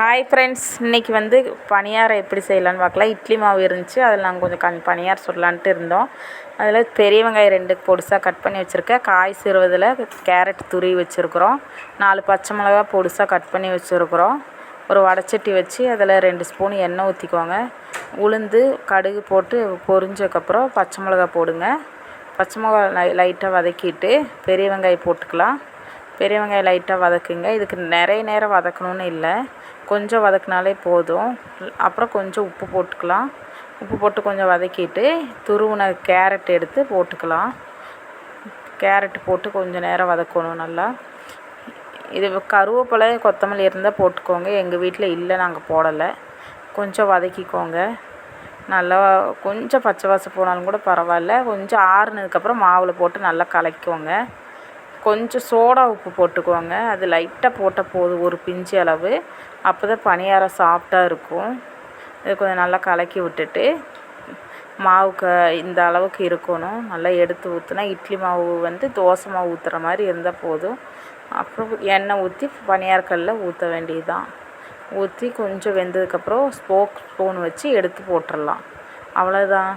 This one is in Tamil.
ஹாய் ஃப்ரெண்ட்ஸ் இன்றைக்கி வந்து பணியாரம் எப்படி செய்யலான்னு பார்க்கலாம். இட்லி மாவு இருந்துச்சு அதில் நாங்கள் கொஞ்சம் கண் பணியார் சொல்லலான்ட்டு இருந்தோம். அதில் பெரிய வெங்காயம் ரெண்டு பொடிசாக கட் பண்ணி வச்சுருக்கேன். காய் சிறுவதில் கேரட் துருவி வச்சுருக்குறோம். நாலு பச்சை மிளகா பொடிசாக கட் பண்ணி வச்சுருக்குறோம். ஒரு வடச்சட்டி வச்சு அதில் ரெண்டு ஸ்பூன் எண்ணெய் ஊற்றிக்கோங்க உளுந்து கடுகு போட்டு பொரிஞ்சதுக்கப்புறம் பச்சை மிளகா போடுங்க. பச்சை மிளகா லை லைட்டாக வதக்கிட்டு பெரிய வெங்காயம் போட்டுக்கலாம். பெரிய வெங்காயம் லைட்டாக வதக்குங்க. இதுக்கு நிறைய நேரம் வதக்கணுன்னு இல்லை. கொஞ்சம் வதக்கினாலே போதும். அப்புறம் கொஞ்சம் உப்பு போட்டுக்கலாம். உப்பு போட்டு கொஞ்சம் வதக்கிட்டு துருவின கேரட் எடுத்து போட்டுக்கலாம். கேரட் போட்டு கொஞ்சம் நேரம் வதக்கணும் நல்லா. இது கருவேப்பிலை கொத்தமல்லி இருந்தால் போட்டுக்கோங்க. எங்கள் வீட்டில் இல்லை நாங்கள் போடலை. கொஞ்சம் வதக்கிக்கோங்க. நல்லா கொஞ்சம் பச்சை வாசம் போனாலும் கூட பரவாயில்ல. கொஞ்சம் ஆறுனதுக்கப்புறம் மாவில் போட்டு நல்லா கலக்கிக்கோங்க. கொஞ்சம் சோடா உப்பு போட்டுக்கோங்க. அது லைட்டாக போட்டால் போதும் ஒரு பிஞ்சு அளவு. அப்போ தான் பணியாரம் சாஃப்டாக இருக்கும். இது கொஞ்சம் நல்லா கலக்கி விட்டுட்டு மாவுக்கு இந்த அளவுக்கு இருக்கணும். நல்லா எடுத்து ஊற்றினா இட்லி மாவு வந்து தோசை மாவு ஊற்றுற மாதிரி இருந்தால் போதும். அப்புறம் எண்ணெய் ஊற்றி பணியாரக்கல்லில் ஊற்ற வேண்டியதுதான். ஊற்றி கொஞ்சம் வெந்ததுக்கப்புறம் ஸ்போக் ஸ்பூன் வச்சு எடுத்து போட்டுடலாம் அவ்வளோதான்